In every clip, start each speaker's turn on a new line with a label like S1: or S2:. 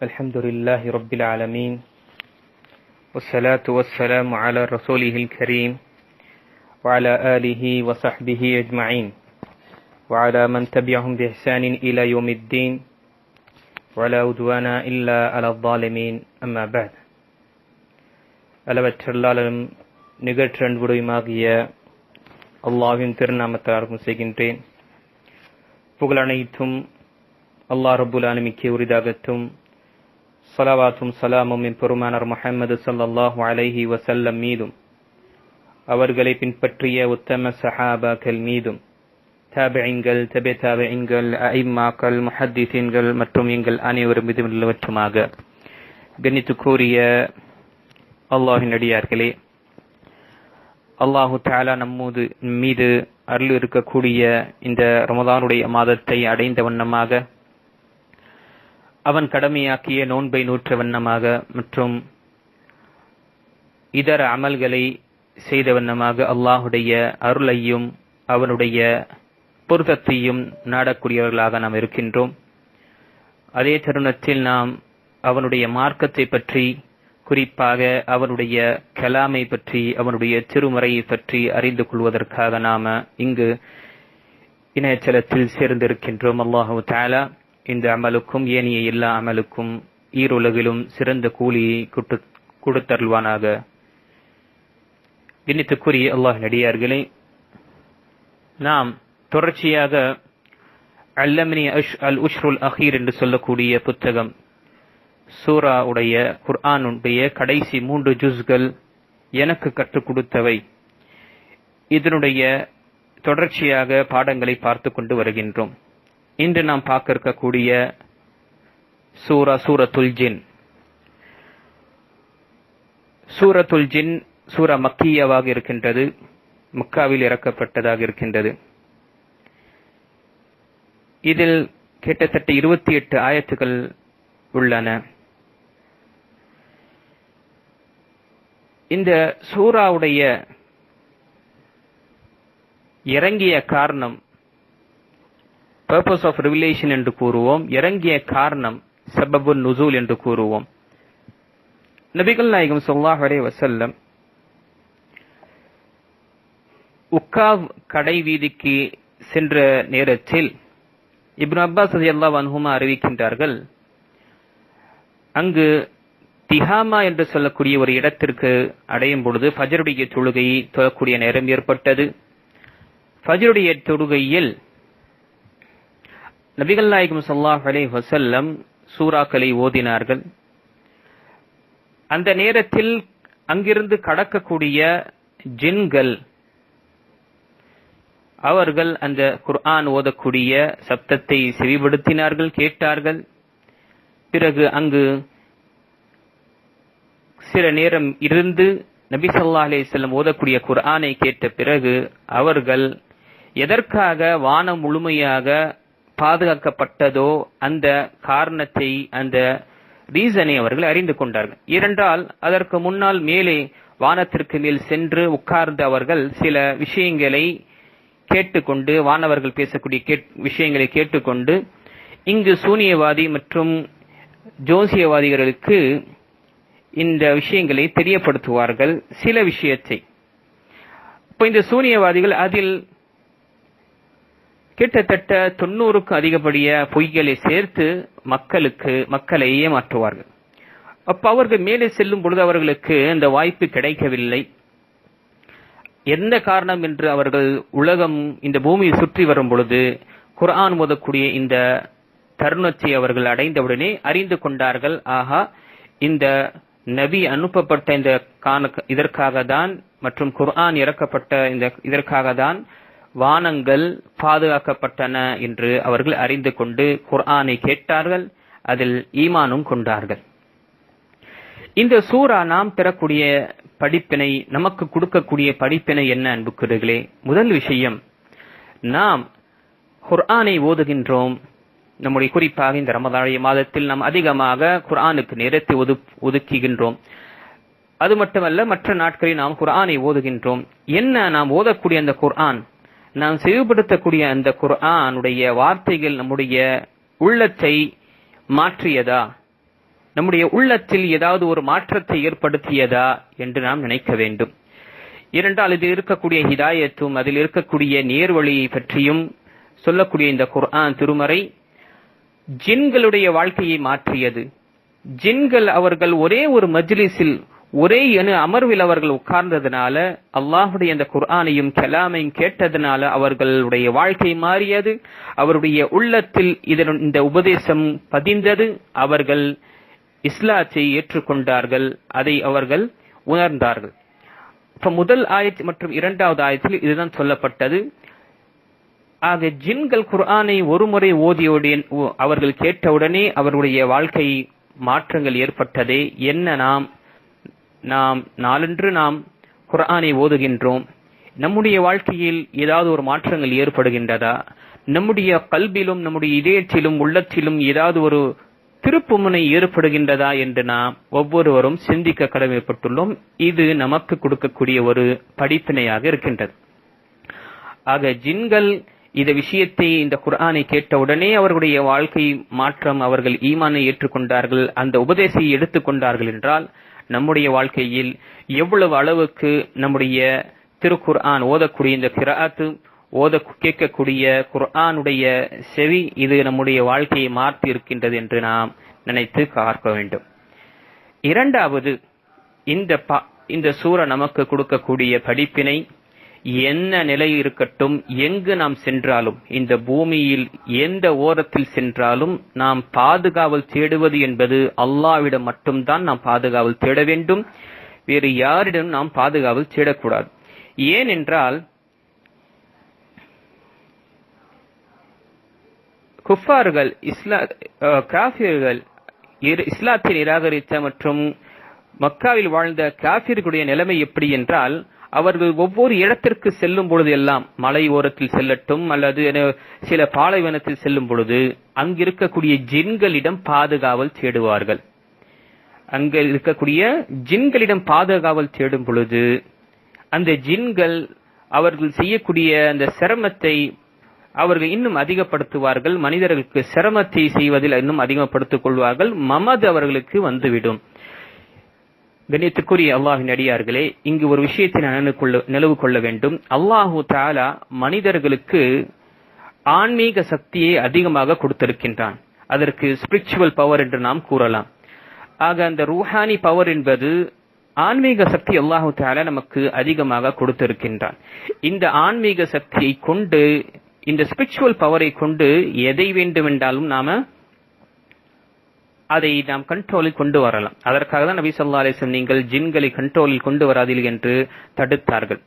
S1: الحمد لله رب العالمين والصلاة والسلام على رسوله الكريم وعلى آله وصحبه أجمعين وعلى من تبعهم بإحسان إلى يوم الدين ولا عدوان إلا على الظالمين أما بعد அளவற்றல்லாலும் நிகழ்ச்சன்புடையுமாகிய அல்லாஹின் திருநாமத்தார்க்கும் செய்கின்றேன் புகழனைத்தும் அல்லாஹ் ரபுல் ஆலமிக்கு உரிதாகட்டும் சலாவாத்தும் சலாமும் என் பெருமானர் முஹம்மது சல்லாஹூ அலைஹி வசல்லம் மீதும் அவர்களை பின்பற்றிய உத்தம சஹாபாக்கள் மீதும் தாபியங்கள் தபே தாபியங்கள் ஐமாக்கள் முஹத்திசீன்கள் மற்றும் எங்கள் அனைவரும் மீதும் உள்ளவற்றுமாக கணித்து கூறிய அல்லாஹின் அடியார்களே அல்லாஹு தாலா நம்மூது மீது அருள் இருக்கக்கூடிய இந்த ரமதானுடைய மாதத்தை அடைந்த வண்ணமாக அவன் கடமையாக்கிய நோன்பை நூற்ற வண்ணமாக மற்றும் இதர அமல்களை செய்த வண்ணமாக அல்லாஹுடைய அருளையும் அவனுடைய பொருத்தத்தையும் நாடக்கூடியவர்களாக நாம் இருக்கின்றோம். அதே தருணத்தில் நாம் அவனுடைய மார்க்கத்தை பற்றி குறிப்பாக அவனுடைய கலாமை பற்றி அவனுடைய திருமுறையை பற்றி அறிந்து கொள்வதற்காக நாம இங்கு இணையச்சலத்தில் சேர்ந்திருக்கின்றோம். அல்லாஹு தாலா இந்த அமலுக்கும் ஏனைய எல்லா அமலுக்கும் ஈருலகிலும் சிறந்த கூலியை கொடுத்தருள்வானாக. இன்னித்துக்குரிய அல்லாஹ் நடிகார்களே நாம் தொடர்ச்சியாக அல்லமினி அஷ் அல் உஷ்ருல் அஹீர் என்று சொல்லக்கூடிய புத்தகம் சூரா உடைய குர்ஆனுடைய கடைசி மூன்று ஜூஸ்கள் எனக்கு கற்றுக் கொடுத்தவை. இதனுடைய தொடர்ச்சியாக பாடங்களை பார்த்து கொண்டு வருகின்றோம். இன்று நாம் பார்க்க இருக்கக்கூடிய சூரா சூரத்துல் ஜின். சூரத்துல் ஜின் சூரா மக்கியவாக இருக்கின்றது. மக்காவில் இறக்கப்பட்டதாக இருக்கின்றது. இதில் கிட்டத்தட்ட இருபத்தி எட்டு ஆயத்துகள் உள்ளன. இந்த சூறாவுடைய இறங்கிய காரணம் பர்பஸ் ஆஃப் ரிவிலேஷன் என்று கூறுவோம். இறங்கிய காரணம் சபபு நுசூல் என்று கூறுவோம். நபிகள் நாயகம் சொல்லாஹ் அலே வசல்லம் உக்காவ் கடை வீதிக்கு சென்ற நேரத்தில் இப்னு அப்பாஸ் அல்லா வன்ஹுமா அறிவிக்கின்றார்கள் அங்கு திஹாமா என்று சொல்லக்கூடிய ஒரு இடத்திற்கு அடையும் பொழுது ஃபஜருடைய தொழுகையை தொழக்கூடிய நேரம் ஏற்பட்டது. ஃபஜருடைய தொழுகையில் நபிகள் நாயகம் சல்லாஹ் அலே வசல்லம் சூறாக்களை ஓதினார்கள். அந்த நேரத்தில் அங்கிருந்து கடக்கக்கூடிய ஜின்கள் அவர்கள் அந்த குர்ஆன் ஓதக்கூடிய சப்தத்தை செவிப்படுத்தினார்கள் கேட்டார்கள். பிறகு அங்கு சில நேரம் இருந்து நபி சொல்லா அலே செல்லம் ஓதக்கூடிய குர்ஆனை கேட்ட பிறகு அவர்கள் எதற்காக வானம் முழுமையாக பாதுகாக்கப்பட்டதோ அந்த காரணத்தை அந்த ரீசனை அவர்கள் அறிந்து கொண்டார்கள். இரண்டால் அதற்கு முன்னால் மேலே வானத்திற்கு மேல் சென்று உட்கார்ந்து அவர்கள் சில விஷயங்களை கேட்டுக்கொண்டு வானவர்கள் பேசக்கூடிய விஷயங்களை கேட்டுக்கொண்டு இங்கு சூனியவாதி மற்றும் ஜோசியவாதிகளுக்கு இந்த விஷயங்களை தெரியப்படுத்துவார்கள் சில விஷயத்தை. இப்போ இந்த சூனியவாதிகள் அதில் கிட்டத்தட்ட தொண்ணூறுக்கும் அதிகப்படிய பொய்களை சேர்த்து மக்களுக்கு மக்களை ஏமாற்றுவார்கள் அப்ப அவர்கள் மேலே செல்லும் பொழுது அவர்களுக்கு அந்த வாய்ப்பு கிடைக்கவில்லை. எந்த காரணம் என்று அவர்கள் உலகம் இந்த பூமியை சுற்றி வரும் பொழுது குர்ஆன் மோதக்கூடிய இந்த தருணத்தை அவர்கள் அடைந்தவுடனே அறிந்து கொண்டார்கள் ஆகா இந்த நபி அனுப்பப்பட்ட இந்த காண இதற்காக தான் மற்றும் குர்ஆன் இறக்கப்பட்ட இந்த இதற்காக தான் வானங்கள் பாதுகாக்கப்பட்டன என்று அவர்கள் அறிந்து கொண்டு குர்ஆனை கேட்டார்கள் அதில் ஈமானும் கொண்டார்கள். இந்த சூரா நாம் பெறக்கூடிய படிப்பினை நமக்கு கொடுக்கக்கூடிய படிப்பினை என்ன அன்புக்குறர்களே முதல் விஷயம் நாம் குர்ஆனை ஓதுகின்றோம். நம்முடைய குறிப்பாக இந்த ரமதானிய மாதத்தில் நாம் அதிகமாக குர்ஆனுக்கு நேரத்தை ஒது ஒதுக்குகின்றோம். அது மட்டுமல்ல மற்ற நாட்களில் நாம் குர்ஆனை ஓதுகின்றோம். என்ன நாம் ஓதக்கூடிய அந்த குர்ஆன்? நாம் செவிப்படுத்தக்கூடிய அந்த குர்ஆனுடைய வார்த்தைகள் நம்முடைய உள்ளத்தை மாற்றியதா? நம்முடைய உள்ளத்தில் ஏதாவது ஒரு மாற்றத்தை ஏற்படுத்தியதா என்று நாம் நினைக்க வேண்டும். இரண்டால் இதில் இருக்கக்கூடிய ஹிதாயத்தும் அதில் இருக்கக்கூடிய நேர்வழியை பற்றியும் சொல்லக்கூடிய இந்த குர்ஆன் திருமறை ஜின்களுடைய வாழ்க்கையை மாற்றியது. ஜின்கள் அவர்கள் ஒரே ஒரு மஜ்லிஸில் ஒரே என அமர்வில் அவர்கள் உட்கார்ந்ததுனால அல்லாஹுடைய அந்த குர்ஆனையும் கலாமையும் கேட்டதுனால அவர்களுடைய வாழ்க்கை மாறியது அவருடைய உள்ளத்தில் இதன் இந்த உபதேசம் பதிந்தது அவர்கள் இஸ்லாத்தை ஏற்றுக்கொண்டார்கள் அதை அவர்கள் உணர்ந்தார்கள். இப்ப முதல் ஆயத்து மற்றும் இரண்டாவது ஆயத்தில் இதுதான் சொல்லப்பட்டது. ஆக ஜின்கள் குர்ஆனை ஒருமுறை ஓதியோடன் அவர்கள் கேட்டவுடனே அவருடைய வாழ்க்கை மாற்றங்கள் ஏற்பட்டதே. என்ன நாம் நாம் நாளன்று நாம் குர்ஆனை ஓதுகின்றோம். நம்முடைய வாழ்க்கையில் ஏதாவது ஒரு மாற்றங்கள் ஏற்படுகின்றதா? நம்முடைய கல்விலும் நம்முடைய இதயத்திலும் உள்ளத்திலும் ஏதாவது ஒரு திருப்புமுனை ஏற்படுகின்றதா என்று நாம் ஒவ்வொருவரும் சிந்திக்க கடமைப்பட்டுள்ளோம். இது நமக்கு கொடுக்கக்கூடிய ஒரு படிப்பினையாக இருக்கின்றது. ஆக ஜின்கள் இந்த விஷயத்தை இந்த குர்ஆனை கேட்டவுடனே அவர்களுடைய வாழ்க்கை மாற்றம் அவர்கள் ஈமானை ஏற்றுக்கொண்டார்கள் அந்த உபதேசத்தை எடுத்துக்கொண்டார்கள் என்றால் நம்முடைய வாழ்க்கையில் எவ்வளவு அளவுக்கு நம்முடைய திருக்குர்ஆன் ஓதக்கூடிய இந்த கிராத்து ஓத கேட்கக்கூடிய குர்ஆனுடைய செவி இது நம்முடைய வாழ்க்கையை மாற்றி இருக்கின்றது என்று நாம் நினைத்து பார்க்க வேண்டும். இரண்டாவது இந்த இந்த சூற நமக்கு கொடுக்கக்கூடிய படிப்பினை என்ன நிலை இருக்கட்டும் எங்கு நாம் சென்றாலும் இந்த பூமியில் எந்த ஓரத்தில் சென்றாலும் நாம் பாதுகாவல் தேடுவது என்பது அல்லாவிடம் மட்டும்தான் நாம் பாதுகாவல் தேட வேண்டும். வேறு யாரிடம் நாம் பாதுகாவல் தேடக்கூடாது. ஏனென்றால் குஃபார்கள் இஸ்லா காஃபியர்கள் இஸ்லாத்தை நிராகரித்த மற்றும் மக்காவில் வாழ்ந்த காபிர்களுடைய நிலைமை எப்படி என்றால் அவர்கள் ஒவ்வொரு இடத்திற்கு செல்லும் பொழுது எல்லாம் மலை ஓரத்தில் செல்லட்டும் அல்லது சில பாலைவனத்தில் செல்லும் பொழுது அங்கு இருக்கக்கூடிய ஜின்களிடம் பாதுகாவல் தேடுவார்கள். அங்க இருக்கக்கூடிய ஜின்களிடம் பாதுகாவல் தேடும் பொழுது அந்த ஜின்கள் அவர்கள் செய்யக்கூடிய அந்த சிரமத்தை அவர்கள் இன்னும் அதிகப்படுத்துவார்கள். மனிதர்களுக்கு சிரமத்தை செய்வதில் இன்னும் அதிகப்படுத்திக் கொள்வார்கள். மமது அவர்களுக்கு வந்துவிடும். கண்ணியத்துக்குரிய அல்லாஹின் அடியார்களே இங்கு ஒரு விஷயத்தை நான் நிலவு கொள்ள வேண்டும். அல்லாஹு தாலா மனிதர்களுக்கு ஆன்மீக சக்தியை அதிகமாக கொடுத்திருக்கின்றான். அதற்கு ஸ்பிரிச்சுவல் பவர் என்று நாம் கூறலாம். ஆக அந்த ரூஹானி பவர் என்பது ஆன்மீக சக்தி அல்லாஹு தாலா நமக்கு அதிகமாக கொடுத்திருக்கின்றான். இந்த ஆன்மீக சக்தியை கொண்டு இந்த ஸ்பிரிச்சுவல் பவரை கொண்டு எதை வேண்டுமென்றாலும் நாம அதை நாம் கண்ட்ரோலில் கொண்டு வரலாம். அதற்காக தான் நபி சொல்லா அலிஸ்லம் நீங்கள் ஜின்களை கண்ட்ரோலில் கொண்டு வராதீர்கள் என்று தடுத்தார்கள்.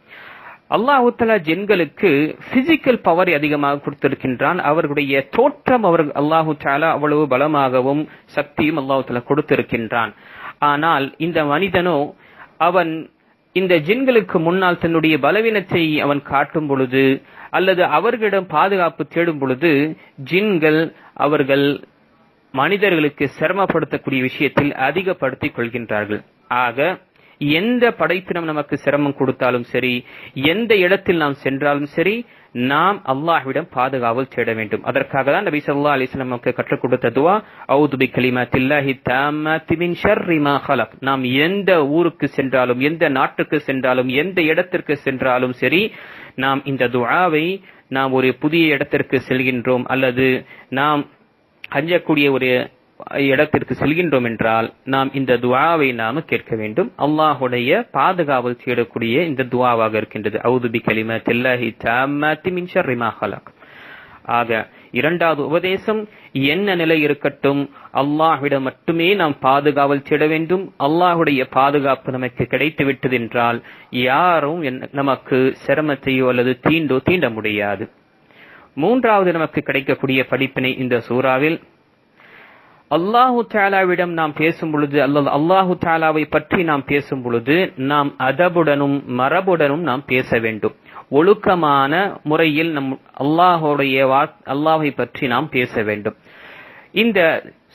S1: அல்லாஹுத்தலா ஜென்களுக்கு ஜின்களுக்கு பிசிக்கல் பவரை அதிகமாக கொடுத்திருக்கின்றான். அவர்களுடைய தோற்றம் அவர் அல்லாஹு தாலா அவ்வளவு பலமாகவும் சக்தியும் அல்லாஹு தலா கொடுத்திருக்கின்றான். ஆனால் இந்த மனிதனோ அவன் இந்த ஜின்களுக்கு முன்னால் தன்னுடைய பலவீனத்தை அவன் காட்டும் பொழுது அல்லது அவர்களிடம் பாதுகாப்பு தேடும் பொழுது ஜின்கள் அவர்கள் மனிதர்களுக்கு சிரமப்படுத்தக்கூடிய விஷயத்தில் அதிகப்படுத்திக் கொள்கின்றார்கள். ஆக எந்த படைப்பினம் நமக்கு சிரமம் கொடுத்தாலும் சரி எந்த இடத்தில் நாம் சென்றாலும் சரி நாம் அல்லாஹ்விடம் பாதுகாவல் தேட வேண்டும். அதற்காக தான் நபி ஸல்லல்லாஹு அலிஸ்லாம் நமக்கு கற்றுக் கொடுத்த துவா அவுது பி கலிமா தில்லாஹி மின் ஷர்ரி ஹலக் நாம் எந்த ஊருக்கு சென்றாலும் எந்த நாட்டுக்கு சென்றாலும் எந்த இடத்திற்கு சென்றாலும் சரி நாம் இந்த துவாவை நாம் ஒரு புதிய இடத்திற்கு செல்கின்றோம் அல்லது நாம் அஞ்சக்கூடிய ஒரு இடத்திற்கு செல்கின்றோம் என்றால் நாம் இந்த துவாவை நாம கேட்க வேண்டும். அல்லாஹுடைய பாதுகாவல் தேடக்கூடிய இந்த துவாவாக இருக்கின்றது. அவுதுபி கலிம தில்லாஹி தாமாத்தி மின் ஹலக் ஆக இரண்டாவது உபதேசம் என்ன நிலை இருக்கட்டும் அல்லாஹ்விடம் மட்டுமே நாம் பாதுகாவல் தேட வேண்டும். அல்லாஹுடைய பாதுகாப்பு நமக்கு கிடைத்து விட்டது என்றால் யாரும் நமக்கு சிரமத்தையோ அல்லது தீண்டோ தீண்ட முடியாது. மூன்றாவது நமக்கு கிடைக்கக்கூடிய படிப்பினை இந்த சூறாவில். அல்லாஹு தாலாவிடம் நாம் பேசும் பொழுது அல்லது அல்லாஹு தாலாவை பற்றி நாம் பேசும் பொழுது நாம் அதபுடனும் மரபுடனும் நாம் பேச வேண்டும். ஒழுக்கமான முறையில் நம் அல்லாஹுடைய அல்லாஹை பற்றி நாம் பேச வேண்டும். இந்த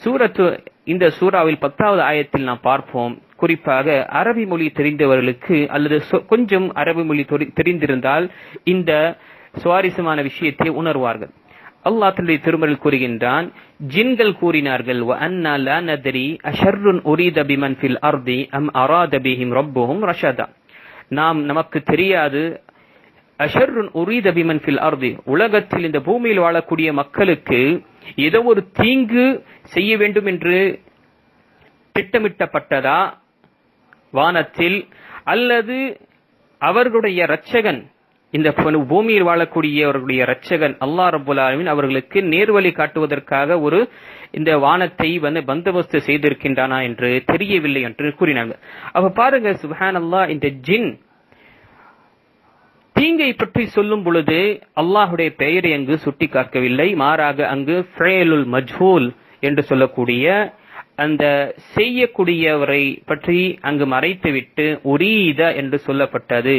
S1: சூரத்து இந்த சூறாவில் பத்தாவது ஆயத்தில் நாம் பார்ப்போம். குறிப்பாக அரபி மொழி தெரிந்தவர்களுக்கு அல்லது கொஞ்சம் அரபி மொழி தெரிந்திருந்தால் இந்த சுவாரஸ்யமான விஷயத்தை உணர்வார்கள். அல்லாஹ் தன்னுடைய திருமறையில் கூறுகின்றான் ஜின்கள் கூறினார்கள் "வ அன்னா லா நதரி அஷர்ருன் உரீத பிமன் ஃபில் அர்தி அம் அராத பிஹிம் ரப்புஹும் ரஷதா. நாம் நமக்கு தெரியாது அஷர்ருன் உரீத பிமன் ஃபில் அர்தி. உலகத்தில் இந்த பூமியில் வாழக்கூடிய மக்களுக்கு ஏதோ ஒரு தீங்கு செய்ய வேண்டும் என்று திட்டமிட்டப்பட்டதா? வானத்தில் அல்லது அவர்களுடைய இரட்சகன் இந்த பூமியில் வாழக்கூடியவர்களுடைய ரட்சகன் அல்லா ரப்புல் ஆலமீன் அவர்களுக்கு நேர்வழி காட்டுவதற்காக ஒரு இந்த வானத்தை வந்து பந்தோபஸ்து செய்திருக்கின்றானா என்று தெரியவில்லை என்று கூறினாங்க. அப்ப பாருங்க சுஹான் அல்லா இந்த ஜின் தீங்கை பற்றி சொல்லும் பொழுது அல்லாஹுடைய பெயரை அங்கு சுட்டி காக்கவில்லை மாறாக அங்கு ஃபேலுல் மஜ்ஹூல் என்று சொல்லக்கூடிய அந்த செய்யக்கூடியவரை பற்றி அங்கு மறைத்துவிட்டு உரீத என்று சொல்லப்பட்டது.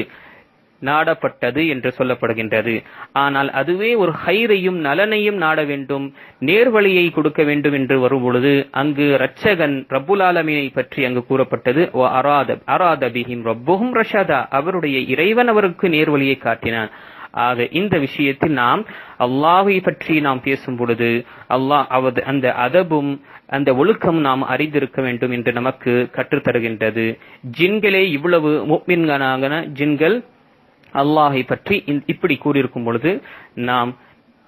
S1: நாடப்பட்டது என்று சொல்லப்படுகின்றது. ஆனால் அதுவே ஒரு ஹைரையும் நலனையும் நாட வேண்டும் நேர்வழியை கொடுக்க வேண்டும் என்று வரும் பொழுது அங்கு ரட்சகன் ரப்புல் பற்றி அங்கு கூறப்பட்டது ஓ அராத அராத பிஹிம் ரப்புஹும் ரஷதா. அவருடைய இறைவன் அவருக்கு நேர்வழியை காட்டினான். ஆக இந்த விஷயத்தில் நாம் அல்லாஹை பற்றி நாம் பேசும் பொழுது அல்லாஹ் அவது அந்த அதபும் அந்த ஒழுக்கம் நாம் அறிந்திருக்க வேண்டும் என்று நமக்கு கற்றுத்தருகின்றது. ஜின்களே இவ்வளவு முக்மின்களான ஜின்கள் அல்லாஹை பற்றி இப்படி கூறியிருக்கும் பொழுது நாம்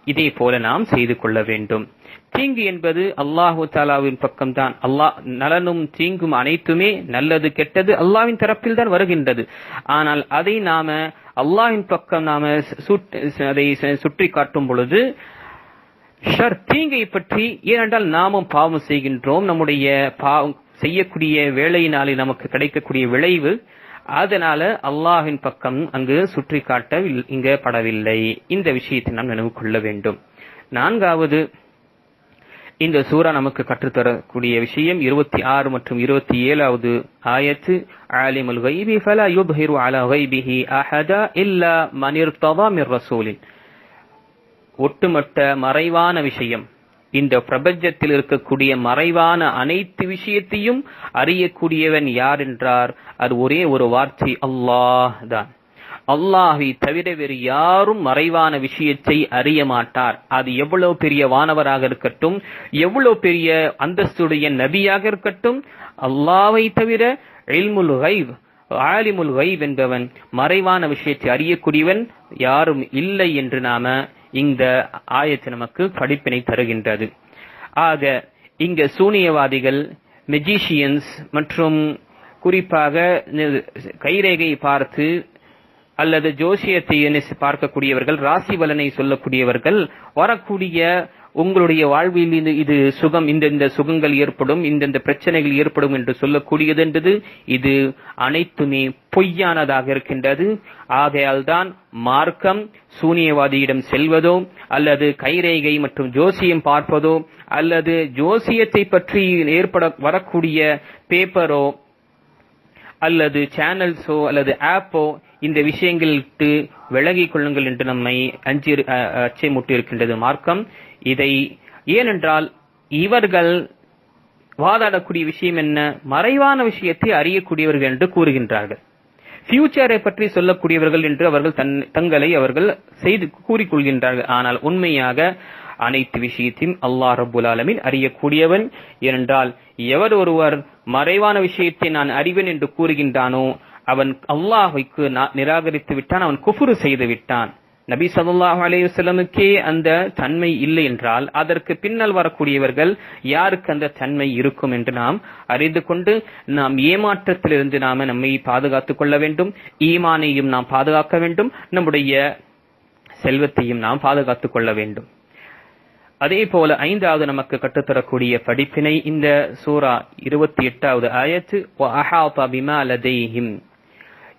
S1: இதே போல நாம் செய்து கொள்ள வேண்டும். தீங்கு என்பது அல்லாஹு தாலாவின் பக்கம்தான். அல்லாஹ் நலனும் தீங்கும் அனைத்துமே நல்லது கெட்டது அல்லாவின் தரப்பில் தான் வருகின்றது. ஆனால் அதை நாம அல்லாஹ்வின் பக்கம் நாம சுட்- அதை சுற்றி காட்டும் பொழுது ஷர் தீங்கை பற்றி ஏனென்றால் நாமும் பாவம் செய்கின்றோம். நம்முடைய பாவம் செய்யக்கூடிய வேலையினாலே நமக்கு கிடைக்கக்கூடிய விளைவு அதனால அல்லாஹின் பக்கம் அங்கு சுற்றி காட்ட இங்கே படவில்லை. இந்த விஷயத்தை நாம் நினைவு கொள்ள வேண்டும். நான்காவது இந்த சூரா நமக்கு கற்றுத்தரக்கூடிய விஷயம் இருபத்தி ஆறு மற்றும் இருபத்தி ஏழாவது ஆயத்து ஆலிமுல் கைபி ஃபலா யுப்ஹிரு அலா கைபிஹி அஹதா இல்லா மனிர் மிர் ரசூலின். ஒட்டுமொத்த மறைவான விஷயம். இந்த பிரபஞ்சத்தில் இருக்கக்கூடிய மறைவான அனைத்து விஷயத்தையும் அறியக்கூடியவன் யார் என்றார்? அது ஒரே ஒரு வார்த்தை அல்லாஹ் தான். அல்லாஹை தவிர வேறு யாரும் மறைவான விஷயத்தை அறிய மாட்டார். அது எவ்வளவு பெரிய வானவராக இருக்கட்டும் எவ்வளவு பெரிய அந்தஸ்துடைய நபியாக இருக்கட்டும் அல்லாவை தவிர இல்முல் கைப் ஆலிமுல் கைப் என்பவன் மறைவான விஷயத்தை அறியக்கூடியவன் யாரும் இல்லை என்று நாம இந்த ஆயத்து நமக்கு படிப்பினை தருகின்றது. ஆக இங்க சூனியவாதிகள் மெஜிஷியன்ஸ் மற்றும் குறிப்பாக கைரேகை பார்த்து அல்லது ஜோசியத்தை பார்க்கக்கூடியவர்கள் ராசி பலனை சொல்லக்கூடியவர்கள் வரக்கூடிய உங்களுடைய வாழ்வில் இது இது சுகம் இந்த இந்த சுகங்கள் ஏற்படும் இந்தெந்த பிரச்சனைகள் ஏற்படும் என்று சொல்லக்கூடியதென்றது. இது அனைத்துமே பொய்யானதாக இருக்கின்றது. ஆகையால் தான் மார்க்கம் சூனியவாதியிடம் செல்வதோ அல்லது கைரேகை மற்றும் ஜோசியம் பார்ப்பதோ அல்லது ஜோசியத்தை பற்றி ஏற்பட வரக்கூடிய பேப்பரோ அல்லது சேனல்ஸோ அல்லது ஆப்போ இந்த விஷயங்களுக்கு விலகிக் கொள்ளுங்கள் என்று நம்மை அஞ்சி அஹ், முட்டியிருக்கின்றது மார்க்கம் இதை ஏனென்றால் இவர்கள் வாதாடக்கூடிய விஷயம் என்ன? மறைவான விஷயத்தை அறியக்கூடியவர்கள் என்று கூறுகின்றார்கள். ஃபியூச்சரை பற்றி சொல்லக்கூடியவர்கள் என்று அவர்கள் தன் தங்களை அவர்கள் செய்து கூறிக்கொள்கின்றார்கள். ஆனால் உண்மையாக அனைத்து விஷயத்தையும் அல்லாஹ் ரபுல் ஆலமின் அறியக்கூடியவன். ஏனென்றால் எவர் ஒருவர் மறைவான விஷயத்தை நான் அறிவேன் என்று கூறுகின்றானோ அவன் அல்லாஹைக்கு நிராகரித்து விட்டான் அவன் குஃபுரு செய்து விட்டான் நபி சல்லாஹ் அலையுசல்லமுக்கே அந்த தன்மை இல்லை என்றால் அதற்கு பின்னால் வரக்கூடியவர்கள் யாருக்கு அந்த தன்மை இருக்கும் என்று நாம் அறிந்து கொண்டு நாம் ஏமாற்றத்திலிருந்து நாம நம்மை பாதுகாத்துக் கொள்ள வேண்டும். ஈமானையும் நாம் பாதுகாக்க வேண்டும். நம்முடைய செல்வத்தையும் நாம் பாதுகாத்துக் கொள்ள வேண்டும். அதே போல ஐந்தாவது நமக்கு கற்றுத்தரக்கூடிய படிப்பினை இந்த சூரா இருபத்தி எட்டாவது ஆயத்து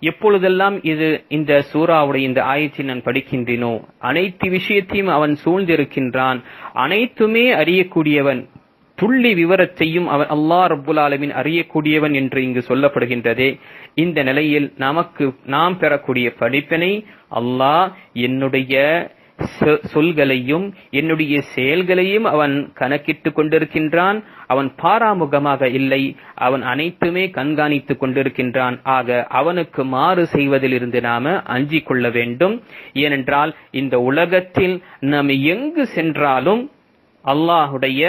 S1: எப்பொழுதெல்லாம் இது இந்த சூறாவுடைய இந்த ஆயத்தை நான் படிக்கின்றேனோ அனைத்து விஷயத்தையும் அவன் சூழ்ந்திருக்கின்றான். அனைத்துமே அறியக்கூடியவன். துள்ளி விவரத்தையும் அவன் அல்லாஹ் ரப்புல் ஆலமின் அறியக்கூடியவன் என்று இங்கு சொல்லப்படுகின்றதே. இந்த நிலையில் நமக்கு நாம் பெறக்கூடிய படிப்பினை அல்லாஹ் என்னுடைய சொல்களையும் என்னுடைய செயல்களையும் அவன் கணக்கிட்டுக் கொண்டிருக்கின்றான். அவன் பாராமுகமாக இல்லை. அவன் அனைத்துமே கண்காணித்துக் கொண்டிருக்கின்றான். ஆக அவனுக்கு மாறு செய்வதிலிருந்து நாம அஞ்சிக் கொள்ள வேண்டும். ஏனென்றால் இந்த உலகத்தில் நாம் எங்கு சென்றாலும் அல்லாஹுடைய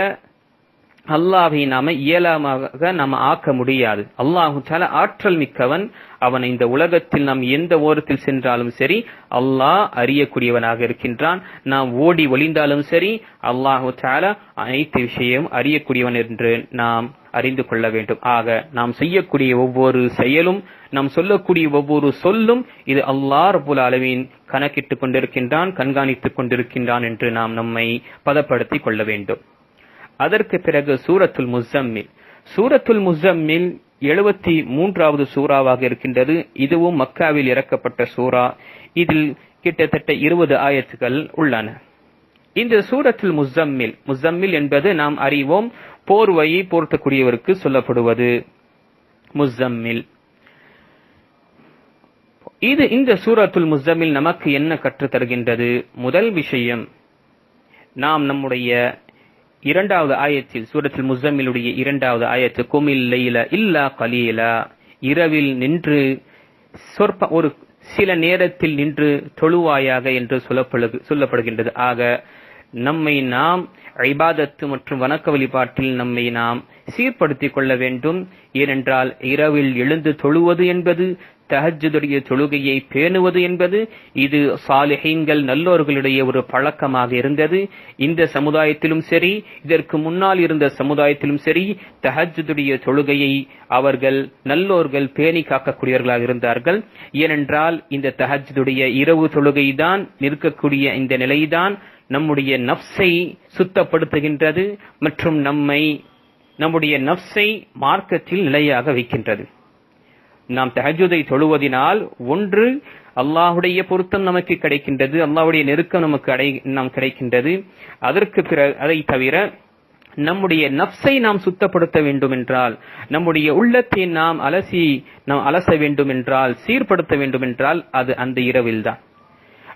S1: அல்லாஹை நாம இயலாமாக நாம ஆக்க முடியாது. அல்லாஹு தால ஆற்றல் மிக்கவன். அவன் இந்த உலகத்தில் நாம் எந்த ஓரத்தில் சென்றாலும் சரி அல்லாஹ் அறியக்கூடியவனாக இருக்கின்றான். நாம் ஓடி ஒளிந்தாலும் சரி அல்லாஹு தால அனைத்து விஷயம் அறியக்கூடியவன் என்று நாம் அறிந்து கொள்ள வேண்டும். ஆக நாம் செய்யக்கூடிய ஒவ்வொரு செயலும் நாம் சொல்லக்கூடிய ஒவ்வொரு சொல்லும் இது அல்லாஹ் ரபுல் அளவின் கணக்கிட்டுக் கொண்டிருக்கின்றான் கண்காணித்துக் கொண்டிருக்கின்றான் என்று நாம் நம்மை பதப்படுத்திக் கொள்ள வேண்டும். அதற்கு பிறகு சூரத்துல் முசம்மில் சூரத்துல் முசம்மில் எழுபத்தி மூன்றாவது சூறாவாக இருக்கின்றது. இதுவும் மக்காவில் இறக்கப்பட்ட சூறா. இதில் கிட்டத்தட்ட இருபது ஆயத்துகள் உள்ளன. இந்த சூரத்துல் முசம்மில் முசம்மில் என்பது நாம் அறிவோம் போர்வையை போர்த்தக்கூடியவருக்கு சொல்லப்படுவது முசம்மில் இது இந்த சூரத்துல் முசம்மில் நமக்கு என்ன கற்றுத் தருகின்றது முதல் விஷயம் நாம் நம்முடைய இரண்டாவது ஆயத்தில் சூரத்தில் முசம்மிலுடைய இரண்டாவது ஆயத்து குமில் லைல இல்லா கலீலா. இரவில் நின்று சொற்ப ஒரு சில நேரத்தில் நின்று தொழுவாயாக என்று சொல்லப்படுகின்றது. ஆக நம்மை நாம் ஐபாதத்து மற்றும் வணக்க வழிபாட்டில் நம்மை நாம் சீர்படுத்திக் கொள்ள வேண்டும். ஏனென்றால் இரவில் எழுந்து தொழுவது என்பது தஹஜுடைய தொழுகையை பேணுவது என்பது இது சாலிஹீன்கள் நல்லோர்களுடைய ஒரு பழக்கமாக இருந்தது. இந்த சமுதாயத்திலும் சரி இதற்கு முன்னால் இருந்த சமுதாயத்திலும் சரி தஹஜுடைய தொழுகையை அவர்கள் நல்லோர்கள் பேணி காக்கக்கூடியவர்களாக இருந்தார்கள். ஏனென்றால் இந்த தஹஜுடைய இரவு தொழுகைதான் நிற்கக்கூடிய இந்த நிலைதான் நம்முடைய நப்சை சுத்தப்படுத்துகின்றது மற்றும் நம்மை நம்முடைய நப்சை மார்க்கத்தில் நிலையாக வைக்கின்றது. நாம் தஹஜுதை தொழுவதினால் ஒன்று அல்லாஹுடைய பொருத்தம் நமக்கு கிடைக்கின்றது அல்லாஹுடைய நெருக்கம் நமக்கு அடை நாம் கிடைக்கின்றது. அதற்கு பிறகு அதை தவிர நம்முடைய நப்சை நாம் சுத்தப்படுத்த வேண்டும் என்றால் நம்முடைய உள்ளத்தை நாம் அலசி நாம் அலச வேண்டும் என்றால் சீர்படுத்த வேண்டும் என்றால் அது அந்த இரவில்தான்.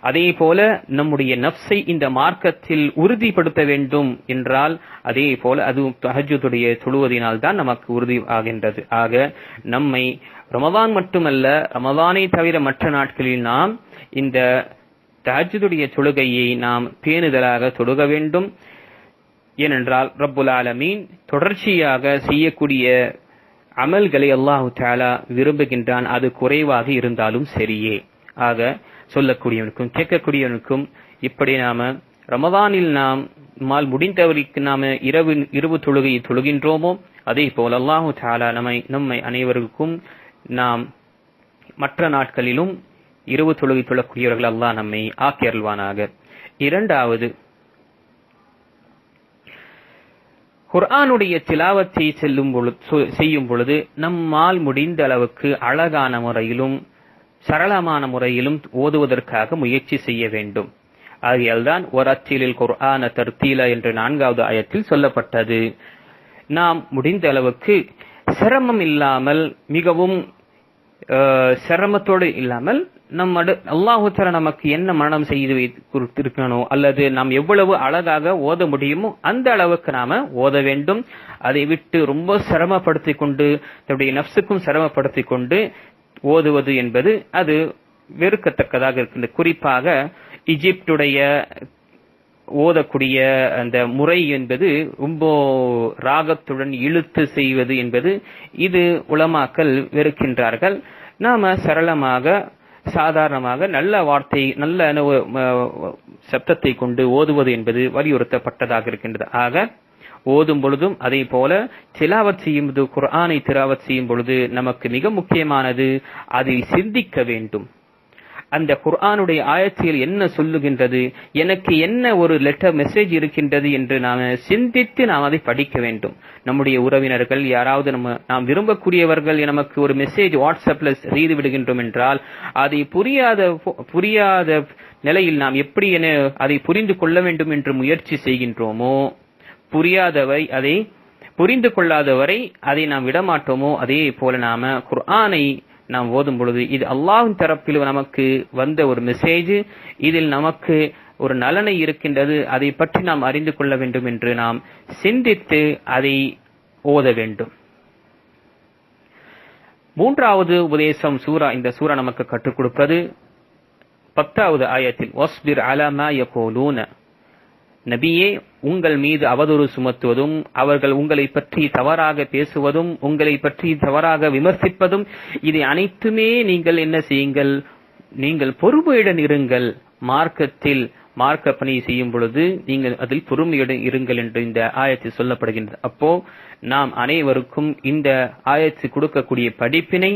S1: அதே போல நம்முடைய நப்சை இந்த மார்க்கத்தில் உறுதிப்படுத்த வேண்டும் என்றால் அதே போல அது தஹஜுடைய தொழுவதினால் தான் நமக்கு உறுதி ஆகின்றது. ஆக நம்மை ரமதான் மட்டுமல்ல ரமதானை தவிர மற்ற நாட்களில் நாம் இந்த தஹஜுடைய தொழுகையை நாம் பேணுதலாக தொழுக வேண்டும். ஏனென்றால் ரப்புல் ஆலமீன் தொடர்ச்சியாக செய்யக்கூடிய அமல்களை அல்லாஹு தாலா விரும்புகின்றான். அது குறைவாக இருந்தாலும் சரியே. ஆக சொல்லக்கூடியவனுக்கும் கேட்கக்கூடியவனுக்கும் இப்படி நாம ரமதானில் நாம் மால் முடிந்தவருக்கு நாம இரவு இரவு தொழுகையை தொழுகின்றோமோ அதே போல் அல்லாஹு தாலா நம்மை நம்மை அனைவருக்கும் நாம் மற்ற நாட்களிலும் இரவு தொழுகை தொழக்கூடியவர்கள் அல்லாஹ் நம்மை ஆக்கியருள்வானாக. இரண்டாவது குர்ஆனுடைய திலாவத்தை செல்லும் பொழுது செய்யும் பொழுது நம்மால் முடிந்த அளவுக்கு அழகான முறையிலும் சரளமான முறையிலும் ஓதுவதற்காக முயற்சி செய்ய வேண்டும். ஆகையால்தான் ஒரத்திலில் குர்ஆன தர்த்தீல என்று நான்காவது ஆயத்தில் சொல்லப்பட்டது. நாம் முடிந்த அளவுக்கு சிரமம் இல்லாமல் மிகவும் சிரமத்தோடு இல்லாமல் நம்ம அல்லாஹுத்தர நமக்கு என்ன மரணம் செய்து வைத்திருக்கணும் அல்லது நாம் எவ்வளவு அழகாக ஓத முடியுமோ அந்த அளவுக்கு நாம ஓத வேண்டும். அதை விட்டு ரொம்ப சிரமப்படுத்தி கொண்டு தன்னுடைய நப்சுக்கும் சிரமப்படுத்தி கொண்டு ஓதுவது என்பது அது வெறுக்கத்தக்கதாக இருக்குது குறிப்பாக இஜிப்டுடைய ஓதக்கூடிய அந்த முறை என்பது ரொம்ப ராகத்துடன் இழுத்து செய்வது என்பது இது உளமாக்கல் வெறுக்கின்றார்கள். நாம சரளமாக சாதாரணமாக நல்ல வார்த்தை நல்ல சப்தத்தை கொண்டு ஓதுவது என்பது வலியுறுத்தப்பட்டதாக இருக்கின்றது. ஆக ஓதும் பொழுதும் அதே போல திலாவத் செய்யும் பொழுது குர்ஆனை திலாவத் செய்யும் பொழுது நமக்கு மிக முக்கியமானது அதை சிந்திக்க வேண்டும். அந்த குர்ஆனுடைய ஆயத்தில் என்ன சொல்லுகின்றது? எனக்கு என்ன ஒரு லெட்டர் மெசேஜ் இருக்கின்றது என்று நாம் சிந்தித்து நாம் அதை படிக்க வேண்டும். நம்முடைய உறவினர்கள் யாராவது நம்ம நாம் விரும்பக்கூடியவர்கள் நமக்கு ஒரு மெசேஜ் வாட்ஸ்அப்ல செய்து விடுகின்றோம் என்றால் அதை புரியாத புரியாத நிலையில் நாம் எப்படி என அதை புரிந்து கொள்ள வேண்டும் என்று முயற்சி செய்கின்றோமோ? புரியாதவை அதை புரிந்து கொள்ளாதவரை அதை நாம் விடமாட்டோமோ? அதே போல நாம குர்ஆனை நாம் ஓதும் பொழுது இது அல்லாஹின் தரப்பில் நமக்கு வந்த ஒரு மெசேஜ் இதில் நமக்கு ஒரு நலனை இருக்கின்றது அதை பற்றி நாம் அறிந்து கொள்ள வேண்டும் என்று நாம் சிந்தித்து அதை ஓத வேண்டும். மூன்றாவது உபதேசம் சூரா இந்த சூரா நமக்கு கற்றுக் கொடுப்பது. பத்தாவது ஆயத்தில் ஒஸ்பிர் அலமா யகோலூன. நபியே உங்கள் மீது அவதூறு சுமத்துவதும் அவர்கள் உங்களை பற்றி தவறாக பேசுவதும் உங்களை பற்றி தவறாக விமர்சிப்பதும் இதை அனைத்துமே நீங்கள் என்ன செய்யுங்கள்? நீங்கள் பொறுமையுடன் இருங்கள். மார்க்கத்தில் மார்க்க பணி செய்யும் பொழுது நீங்கள் அதில் பொறுமையுடன் இருங்கள் என்று இந்த ஆயத்தில் சொல்லப்படுகின்றது. அப்போ நாம் அனைவருக்கும் இந்த ஆயத்து கொடுக்கக்கூடிய படிப்பினை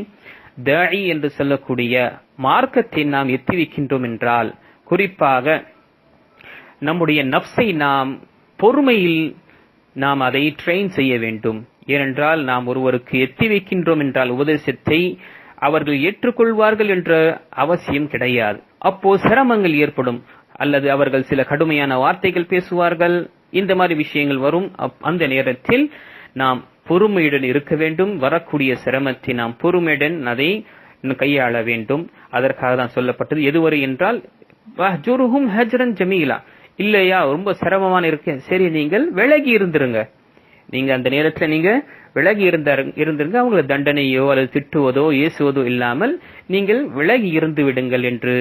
S1: தாயி என்று சொல்லக்கூடிய மார்க்கத்தை நாம் எத்தி வைக்கின்றோம் என்றால் குறிப்பாக நம்முடைய நப்சை நாம் பொறுமையில் நாம் அதை ட்ரெயின் செய்ய வேண்டும். ஏனென்றால் நாம் ஒருவருக்கு எத்தி வைக்கின்றோம் என்றால் உபதேசத்தை அவர்கள் ஏற்றுக்கொள்வார்கள் என்ற அவசியம் கிடையாது. அப்போ சிரமங்கள் ஏற்படும். அல்லது அவர்கள் சில கடுமையான வார்த்தைகள் பேசுவார்கள். இந்த மாதிரி விஷயங்கள் வரும். அந்த நேரத்தில் நாம் பொறுமையுடன் இருக்க வேண்டும். வரக்கூடிய சிரமத்தை நாம் பொறுமையுடன் அதை கையாள வேண்டும். அதற்காக தான் சொல்லப்பட்டது. எதுவரை என்றால் ஜுருஹும் ஹஜ்ரன் ஜமீலா. இல்லையா ரொம்ப சிரமமான இருக்கு சரி நீங்கள் விலகி இருந்துருங்க. நீங்க அந்த நேரத்துல நீங்க விலகி இருந்திருங்க அவங்களை தண்டனையோ அல்லது திட்டுவதோ ஏசுவதோ இல்லாமல் நீங்கள் விலகி இருந்து விடுங்கள் என்று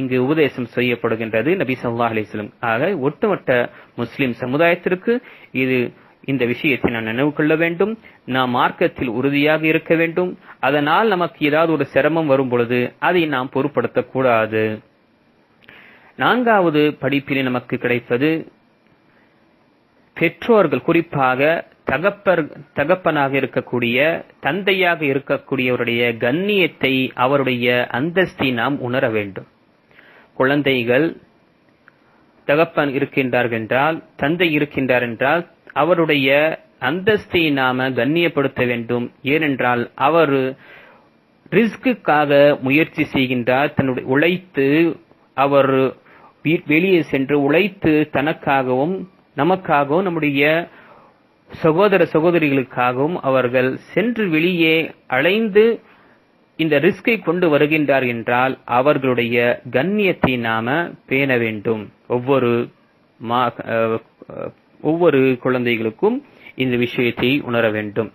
S1: இங்கு உபதேசம் செய்யப்படுகின்றது நபி சல்லா அலிஸ்லம் ஆக ஒட்டுமொத்த முஸ்லிம் சமுதாயத்திற்கு இது இந்த விஷயத்தை நான் நினைவு கொள்ள வேண்டும். நாம் மார்க்கத்தில் உறுதியாக இருக்க வேண்டும். அதனால் நமக்கு ஏதாவது ஒரு சிரமம் வரும் பொழுது அதை நாம் பொருட்படுத்தக்கூடாது. நான்காவது படிப்பில் நமக்கு கிடைப்பது பெற்றோர்கள் குறிப்பாக தகப்பர் தகப்பனாக இருக்கக்கூடிய தந்தையாக இருக்கக்கூடியவருடைய கண்ணியத்தை அவருடைய அந்தஸ்தை நாம் உணர வேண்டும். குழந்தைகள் தகப்பன் இருக்கின்றார்கள் என்றால் தந்தை இருக்கின்றார் என்றால் அவருடைய அந்தஸ்தை நாம கண்ணியப்படுத்த வேண்டும். ஏனென்றால் அவர் ரிஸ்க்குக்காக முயற்சி செய்கின்றார் தன்னுடைய உழைத்து அவர் வெளியே சென்று உழைத்து தனக்காகவும் நமக்காகவும் நம்முடைய சகோதர சகோதரிகளுக்காகவும் அவர்கள் சென்று வெளியே அலைந்து இந்த ரிஸ்கை கொண்டு வருகின்றார் என்றால் அவர்களுடைய கண்ணியத்தை நாம பேண வேண்டும். ஒவ்வொரு ஒவ்வொரு குழந்தைகளுக்கும் இந்த விஷயத்தை உணர வேண்டும்.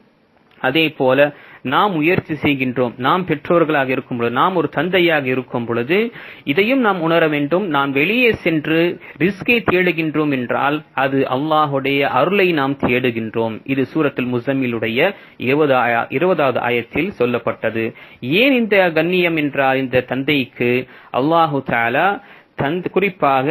S1: அதே போல நாம் முயற்சி செய்கின்றோம். நாம் பெற்றோர்களாக இருக்கும் பொழுது நாம் ஒரு தந்தையாக இருக்கும் பொழுது இதையும் நாம் உணர வேண்டும். நாம் வெளியே சென்று ரிஸ்கை தேடுகின்றோம் என்றால் அது அல்லாஹுடைய அருளை நாம் தேடுகின்றோம். இது சூரத்தில் முசம்மிலுடைய இருபதாவது ஆயத்தில் சொல்லப்பட்டது. ஏன் இந்த கண்ணியம் என்றால் இந்த தந்தைக்கு அல்லாஹு தாலா குறிப்பாக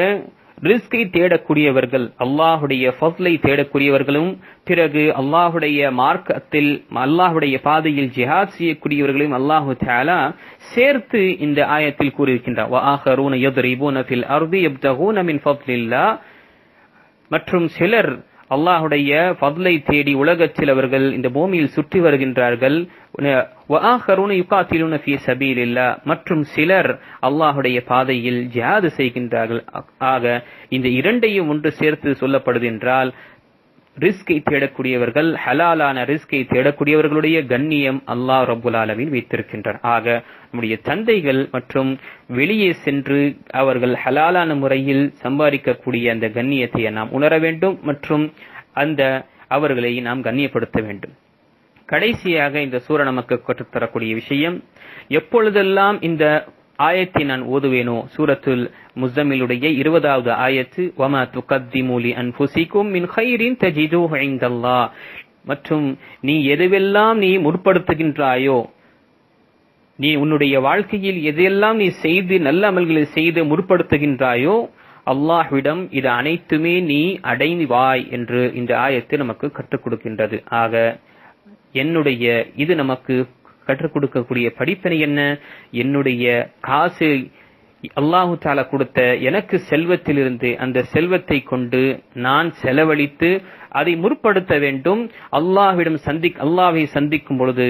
S1: ரிஸ்கை தேடக்கூடியவர்கள் அல்லாஹுடைய ஃபஸ்லை தேடக்கூடியவர்களும் பிறகு அல்லாஹுடைய மார்க்கத்தில் அல்லாஹுடைய பாதையில் ஜிஹாத் செய்யக்கூடியவர்களையும் அல்லாஹு தாலா சேர்த்து இந்த ஆயத்தில் கூறியிருக்கின்றார். மற்றும் சிலர் அல்லாஹுடைய ஃபத்லை தேடி உலகத்தில் அவர்கள் இந்த பூமியில் சுற்றி வருகின்றார்கள். மற்றும் சிலர் அல்லாஹுடைய பாதையில் ஜியாது செய்கின்றார்கள். ஆக இந்த இரண்டையும் ஒன்று சேர்த்து சொல்லப்படுது என்றால் ரிஸ்கை தேடக்கூடியவர்கள் ஹலாலான ரிஸ்கை தேடக்கூடியவர்களுடைய கண்ணியம் அல்லாஹ் ரபுல் ஆலமின் வைத்திருக்கின்றார் ஆக நம்முடைய தந்தைகள் மற்றும் வெளியே சென்று அவர்கள் ஹலாலான முறையில் சம்பாதிக்கக்கூடிய அந்த கண்ணியத்தை நாம் உணர வேண்டும் மற்றும் அந்த அவர்களை நாம் கண்ணியப்படுத்த வேண்டும். கடைசியாக இந்த சூர நமக்கு கற்றுத்தரக்கூடிய விஷயம் எப்பொழுதெல்லாம் இந்த ஆயத்தை நான் ஓதுவேனோ? சூரத்துல் முஸ்தமிலுடைய இருபதாவது ஆயத்து வமா துகத்திமூலி அன்புசிக்கும் மின் ஹைரின் தஜிதூஹ் ஹைந்தல்லா மற்றும் நீ எதுவெல்லாம் நீ முற்படுத்துகின்றாயோ நீ உன்னுடைய வாழ்க்கையில் எதையெல்லாம் நீ செய்து நல்ல அமல்களை செய்து முற்படுத்துகின்றாயோ அல்லாஹ்விடம் இது அனைத்துமே நீ அடைவாய் என்று இந்த ஆயத்து நமக்கு கற்றுக் கொடுக்கின்றது. ஆக என்னுடைய இது நமக்கு கற்றுக் கொடுக்கக்கூடிய படிப்பினை என்ன? என்னுடைய காசு அல்லாஹு தாலா கொடுத்த எனக்கு செல்வத்திலிருந்து அந்த செல்வத்தை கொண்டு நான் செலவழித்து அதை முற்படுத்த வேண்டும். அல்லாஹ்விடம் சந்தி அல்லாஹை சந்திக்கும் பொழுது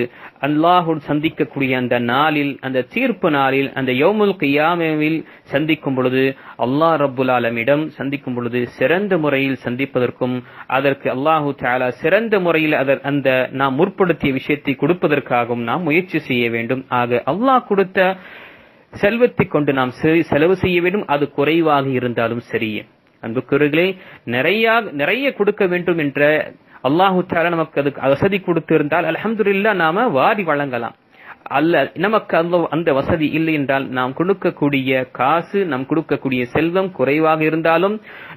S1: அல்லாஹு சந்திக்கக்கூடிய அந்த நாளில் அந்த தீர்ப்பு நாளில் அந்த யோமுல் கியாமில் சந்திக்கும் பொழுது அல்லாஹ் ரபுல் ஆலமிடம் சந்திக்கும் பொழுது சிறந்த முறையில் சந்திப்பதற்கும் அதற்கு அல்லாஹு தாலா சிறந்த முறையில் அதர் அந்த நாம் முற்படுத்திய விஷயத்தை கொடுப்பதற்காகவும் நாம் முயற்சி செய்ய வேண்டும். ஆக அல்லாஹ் கொடுத்த செல்வத்தை கொண்டு நாம் செலவு செய்ய வேண்டும். அது குறைவாக இருந்தாலும் சரி. அன்புக்குறர்களே நிறைய நிறைய கொடுக்க வேண்டும் என்ற அல்லாஹு தாலா நமக்கு அதுக்கு வசதி கொடுத்திருந்தால் அல்ஹம்துலில்லாஹ் நாம வாரி வழங்கலாம். அல்ல நமக்கு அந்த அந்த வசதி இல்லை என்றால் நாம் கொடுக்கக்கூடிய காசு நாம் கொடுக்கக்கூடிய செல்வம் குறைவாக இருந்தாலும்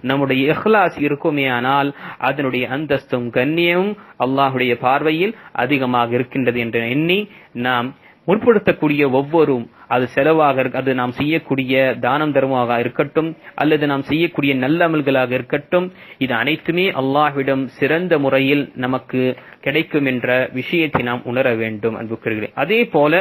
S1: நம்முடைய இஹ்லாஸ் இருக்குமே ஆனால் அதனுடைய அந்தஸ்தும் கண்ணியமும் அல்லாஹுடைய பார்வையில் அதிகமாக இருக்கின்றது என்று எண்ணி நாம் முற்படுத்தக்கூடிய ஒவ்வொரும் அது செலவாக அது நாம் செய்யக்கூடிய தானம் தர்மமாக இருக்கட்டும் அல்லது நாம் செய்யக்கூடிய நல்லமல்களாக இருக்கட்டும் இது அனைத்துமே அல்லாஹ்விடம் சிறந்த முறையில் நமக்கு கிடைக்கும் என்ற விஷயத்தை நாம் உணர வேண்டும் அன்புக்குரியவர்களே. அதே போல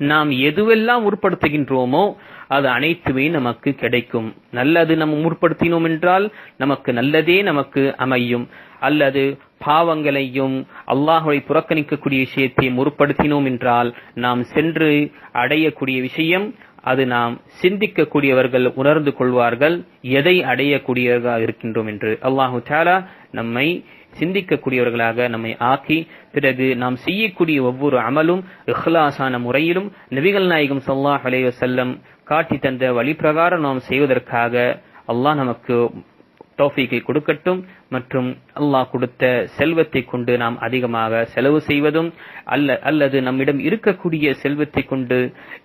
S1: நாம் எதுவெல்லாம் முற்படுத்துகின்றோமோ அது அனைத்துமே நமக்கு கிடைக்கும். நல்லது நம்ம முற்படுத்தினோம் என்றால் நமக்கு நல்லதே நமக்கு அமையும். அல்லது பாவங்களையும் அல்லாஹுவை புறக்கணிக்கக்கூடிய விஷயத்தை முற்படுத்தினோம் என்றால் நாம் சென்று அடையக்கூடிய விஷயம் அது நாம் சிந்திக்கக்கூடியவர்கள் உணர்ந்து கொள்வார்கள் எதை அடையக்கூடியவர்களாக இருக்கின்றோம் என்று அல்லாஹு தாலா நம்மை சிந்திக்கக்கூடியவர்களாக நம்மை ஆக்கி பிறகு நாம் செய்யக்கூடிய ஒவ்வொரு அமலும் இஹ்லாசான முறையிலும் நபிகள் நாயகம் சல்லாஹ் அலைவசல்லம் காட்டி தந்த வழிப்பிரகாரம் நாம் செய்வதற்காக அல்லாஹ் நமக்கு தௌஃபீக்கை கொடுக்கட்டும் மற்றும் அல்லாஹ் கொடுத்த செல்வத்தை கொண்டு நாம் அதிகமாக செலவு செய்வதும் அல்ல அல்லது நம்மிடம் இருக்கக்கூடிய செல்வத்தை கொண்டு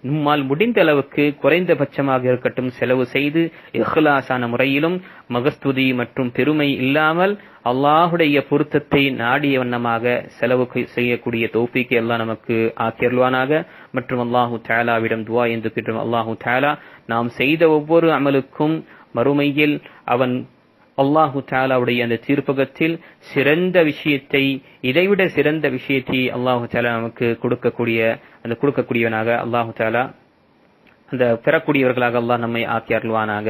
S1: நம்மால் முடிந்த அளவுக்கு குறைந்தபட்சமாக இருக்கட்டும் செலவு செய்து இஹ்லாசான முறையிலும் மகஸ்துதி மற்றும் பெருமை இல்லாமல் அல்லாஹுடைய பொருத்தத்தை நாடிய வண்ணமாக செலவு செய்யக்கூடிய தௌஃபீக்கை எல்லாம் நமக்கு ஆக்கியருள்வானாக. மற்றும் அல்லாஹு தேலாவிடம் துவா என்று கேட்டோம். அல்லாஹு தேலா நாம் செய்த ஒவ்வொரு அமலுக்கும் மறுமையில் அவன் அல்லாஹு தாலாவுடைய அந்த தீர்ப்பகத்தில் சிறந்த விஷயத்தை இதைவிட சிறந்த விஷயத்தை அல்லாஹு தாலா நமக்கு கொடுக்கக்கூடிய அந்த கொடுக்கக்கூடியவனாக அல்லாஹு தாலா அந்த பெறக்கூடியவர்களாக அல்லாஹ் நம்மை ஆக்கி அருள்வானாக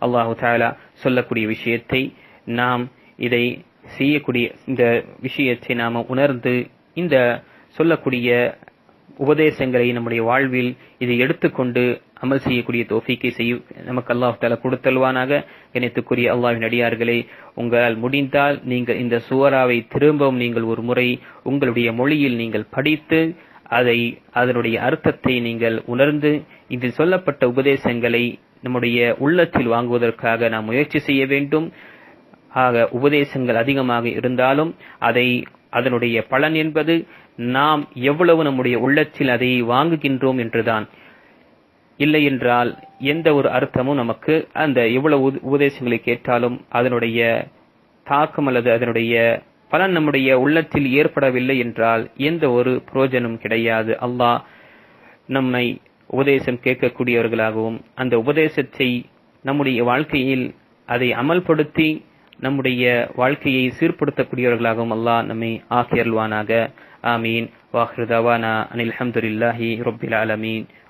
S1: அல்லாஹு தாலா சொல்லக்கூடிய விஷயத்தை நாம் இதை செய்யக்கூடிய இந்த விஷயத்தை நாம் உணர்ந்து இந்த சொல்லக்கூடிய உபதேசங்களை நம்முடைய வாழ்வில் இதை எடுத்துக்கொண்டு அமல் செய்யக்கூடிய தோஃபிக்கை செய்ய நமக்கு அல்லாஹ் தாலா கொடுத்தல்வானாக. இணைத்துக்குரிய அல்லாஹ்வின் அடியார்களே உங்களால் முடிந்தால் நீங்கள் இந்த சுவராவை திரும்பவும் நீங்கள் ஒரு முறை உங்களுடைய மொழியில் நீங்கள் படித்து அதை அதனுடைய அர்த்தத்தை நீங்கள் உணர்ந்து இதில் சொல்லப்பட்ட உபதேசங்களை நம்முடைய உள்ளத்தில் வாங்குவதற்காக நாம் முயற்சி செய்ய வேண்டும். ஆக உபதேசங்கள் அதிகமாக இருந்தாலும் அதை அதனுடைய பலன் என்பது நாம் எவ்வளவு நம்முடைய உள்ளத்தில் அதை வாங்குகின்றோம் என்றுதான். இல்லை என்றால் எந்த ஒரு அர்த்தமும் நமக்கு அந்த எவ்வளவு உபதேசங்களை கேட்டாலும் அதனுடைய தாக்கம் அல்லது அதனுடைய பலன் நம்முடைய உள்ளத்தில் ஏற்படவில்லை என்றால் எந்த ஒரு பிரயோஜனம் கிடையாது. அல்லாஹ் நம்மை உபதேசம் கேட்கக்கூடியவர்களாகவும் அந்த உபதேசத்தை நம்முடைய வாழ்க்கையில் அதை அமல்படுத்தி நம்முடைய வாழ்க்கையை சீர்படுத்தக்கூடியவர்களாகவும் அல்லாஹ் நம்மை ஆக்கியருள்வானாக. ஆமீன். வாஹ்ருதாவானா அனில் அஹமதுல்லாஹி ரப்பில் ஆலமீன்.